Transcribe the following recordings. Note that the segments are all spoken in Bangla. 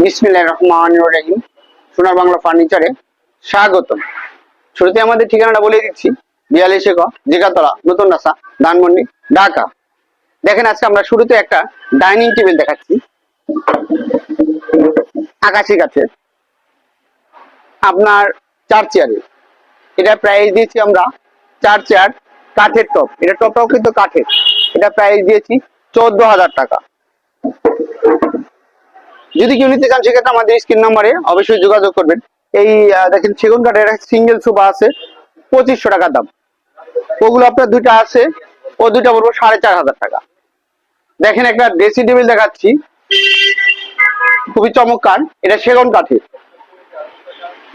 বিসমিল্লাহির রহমানির রহিম। সোনার বাংলা ফার্নিচারে স্বাগতম। শুরুতে আমাদের ঠিকানাটা বলে দিচ্ছি বিয়াল্লিশ এক জিগাতলা নতুন রাস্তা, ধানমন্ডি, ঢাকা। দেখেন, আজকে আমরা শুরুতে একটা ডাইনিং টেবিল দেখাচ্ছি। আকাশি কাছে। আপনার চার চেয়ারে। এটা প্রাইস দিয়েছি আমরা চার চেয়ার কাঠের টপ এটা টপটাও কিন্তু কাঠের। এটা প্রাইস দিয়েছি চোদ্দ হাজার টাকা। যদি কেউ নিতে চান, সেক্ষেত্রে আমাদের স্ক্রিন নাম্বারে অবশ্যই যোগাযোগ করবেন। এই দেখেন সেগুন কাঠের একটা সিঙ্গেল সোফা আছে, পঁচিশশো টাকা দাম। ওগুলো আপনার দুইটা আছে, ও দুইটা বলব সাড়ে চার হাজার টাকা। দেখেন একটা ড্রেসিং টেবিল দেখাচ্ছি। খুবই চমৎকার, এটা সেগুন কাঠের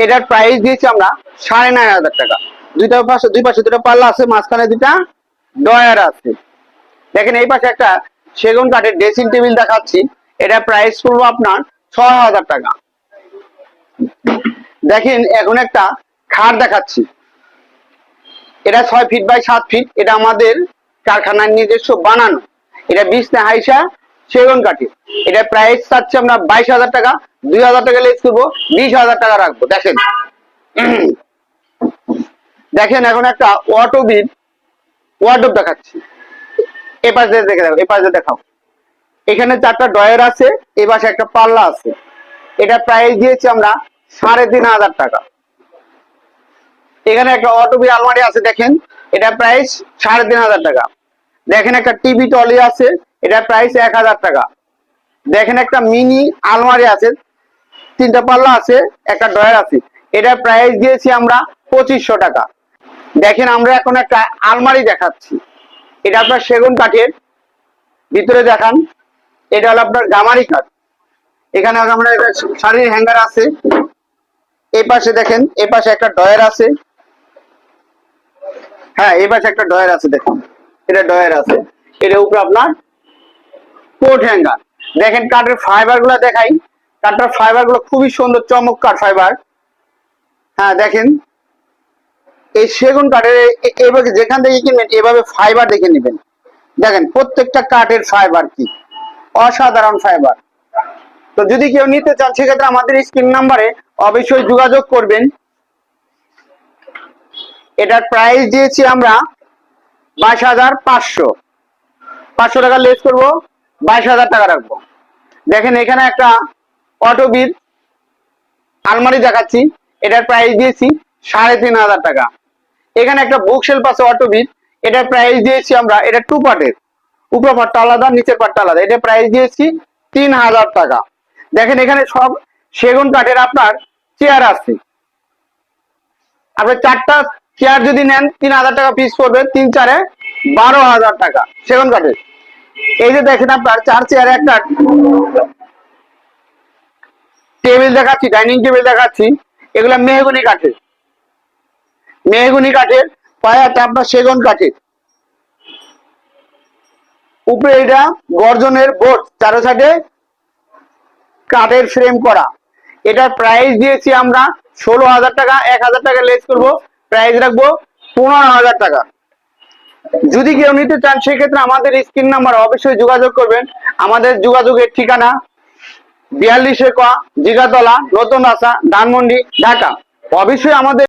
এটার প্রাইস দিয়েছি আমরা সাড়ে নয় হাজার টাকা। দুইটা পাশে দুই পাশে দুটো পাল্লা আছে, মাঝখানে দুটা ডয়ার আছে। দেখেন এই পাশে একটা সেগুন কাঠের ড্রেসিং টেবিল দেখাচ্ছি। এটা প্রাইস পড়ব আপনার ছয় হাজার টাকা। দেখেন, এখন একটা খাট দেখাচ্ছি। এটা ছয় ফিট বাই সাত ফিট এটা আমাদের কারখানার নিজস্ব বানানো। এটা বিছনা হাইসা, সেগুন কাঠের এটা প্রাইস চাচ্ছি আমরা বাইশ হাজার টাকা, দুই হাজার টাকা লেস করব, বিশ হাজার টাকা রাখব, দেখেন। দেখেন, এখন একটা অটো বিল ওয়ার্ডব দেখাচ্ছি। এ পাশে দেখে দেখো এ পাশে দেখাও। এখানে চারটা ডয়ার আছে এ পাশে একটা পাল্লা আছে। এটা প্রাইস দিয়েছি আমরা সাড়ে তিন হাজার টাকা। এখানে একটা অটোবি আলমারি আছে দেখেন, এটা প্রাইস সাড়ে তিন হাজার টাকা। দেখেন একটা টিভি টলি আছে, এটা প্রাইস এক হাজার টাকা। দেখেন একটা মিনি আলমারি আছে, তিনটা পাল্লা আছে, একটা ডয়ার আছে। এটা প্রাইস দিয়েছি আমরা পঁচিশশো টাকা। দেখেন আমরা এখন একটা আলমারি দেখাচ্ছি। এটা আপনার সেগুন কাঠের। ভিতরে দেখান এটা হলো আপনার গামারি কাঠ। এখানে আমরা একটা শাড়ির হ্যাঙ্গার আছে। এই পাশে দেখেন এই পাশে একটা ডয়ার আছে। হ্যাঁ এই পাশে একটা ডয়ার আছে, দেখুন। এটা ডয়ার আছে। এর উপরে আপনার কোট হ্যাঙ্গার। দেখেন, কাঠের ফাইবারগুলো দেখাই। কাঠের ফাইবারগুলো খুবই সুন্দর, চমৎকার ফাইবার হ্যাঁ দেখেন। এই সেগুন কাঠের, এ- এ- এভাবে যেখান থেকে কিনবেন, এভাবে ফাইবার দেখে নেবেন। দেখেন, প্রত্যেকটা কাঠের ফাইবার কি। অসাধারণ ফাইবার। তো যদি কেউ নিতে চান, সেক্ষেত্রে আমাদের স্ক্রিন নাম্বারে অবশ্যই যোগাযোগ করবেন। এটার প্রাইস দিয়েছি আমরা বাইশ হাজার পাঁচশো। পাঁচশো টাকা লেস করব, বাইশ হাজার টাকা রাখব। দেখেন, এখানে একটা অটোবির আলমারি দেখাচ্ছি। এটার প্রাইস দিয়েছি সাড়ে তিন হাজার টাকা। এখানে একটা বুক শেলফ আছে অটোবির এটার প্রাইস দিয়েছি আমরা, এটা টু পার্টের। উপর পাটটা আলাদা, নিচের পাটটা আলাদা। এটা প্রাইস দিয়েছি তিন হাজার টাকা। দেখেন এখানে সব সেগুন কাঠের আপনার চেয়ার আছে। আপনার চারটা চেয়ার যদি নেন, তিন হাজার টাকা পিস পড়বে, তিন চারে বারো হাজার টাকা সেগুন কাঠের। এই যে দেখেন আপনার চার চেয়ারে একটা টেবিল দেখাচ্ছি ডাইনিং টেবিল দেখাচ্ছি। এগুলো মেহগুনি কাঠের। মেহগুনি কাঠের পায়াটা আপনার সেগুন কাঠের। উপরে এটা গর্জনের বোর্ড চারো সাইডে কাঠের ফ্রেম করা। এটার প্রাইস দিয়েছি আমরা ষোলো হাজার টাকা, এক হাজার টাকা লেস করব প্রাইস রাখব পনেরো হাজার টাকা। যদি কেউ নিতে চান, সেক্ষেত্রে আমাদের স্ক্রিন নাম্বার, অবশ্যই যোগাযোগ করবেন। আমাদের যোগাযোগের ঠিকানা বিয়াল্লিশ একোয়া জিগাতলা, নতুন আসা ধানমন্ডি, ঢাকা। অবশ্যই আমাদের